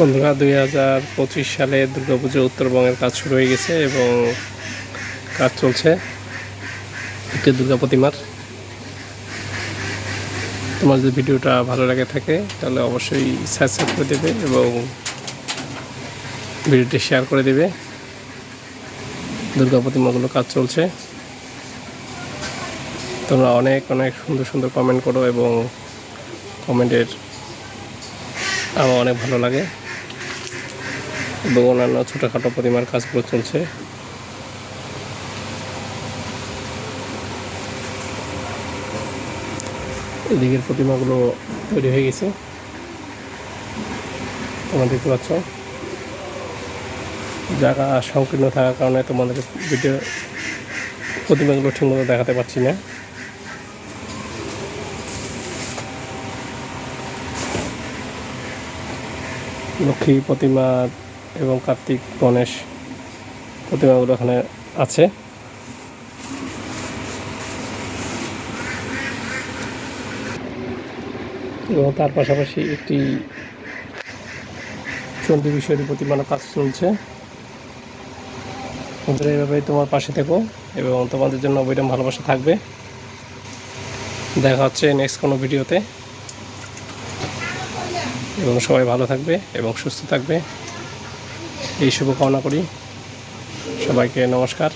বন্ধুরা, দুই হাজার পঁচিশ সালে দুর্গাপুজো উত্তরবঙ্গের কাজ শুরু হয়ে গেছে এবং কাজ চলছে একটি দুর্গা প্রতিমার। তোমার যদি ভিডিওটা ভালো লাগে থাকে, তাহলে অবশ্যই সাবস্ক্রাইব করে দেবে এবং ভিডিওটি শেয়ার করে দেবে। দুর্গা প্রতিমাগুলো কাজ চলছে। তোমরা অনেক অনেক সুন্দর সুন্দর কমেন্ট করো এবং কমেন্টের আমার অনেক ভালো লাগে। এবং অন্যান্য ছোটোখাটো প্রতিমার কাজগুলো চলছে। এদিকের প্রতিমাগুলো তৈরি হয়ে গেছে। তোমরা দেখতে পাচ্ছ। জায়গা সংকীর্ণ থাকার কারণে তোমাদের ভিডিও প্রতিমাগুলো ঠিকমতো দেখাতে পারছি না। লক্ষ্মী প্রতিমা এবং কার্তিক গণেশ প্রতিমাগুলো এখানে আছে। এবং তার পাশাপাশি একটি চণ্ডী বিষয়ের প্রতিমার কাজ চলছে। এইভাবে তোমার পাশে থেকো এবং তোমাদের জন্য বইটা ভালোবাসা থাকবে। দেখা হচ্ছে নেক্সট কোনো ভিডিওতে। এবং সবাই ভালো থাকবে এবং সুস্থ থাকবে। এই শুভকামনা করি। সবাইকে নমস্কার।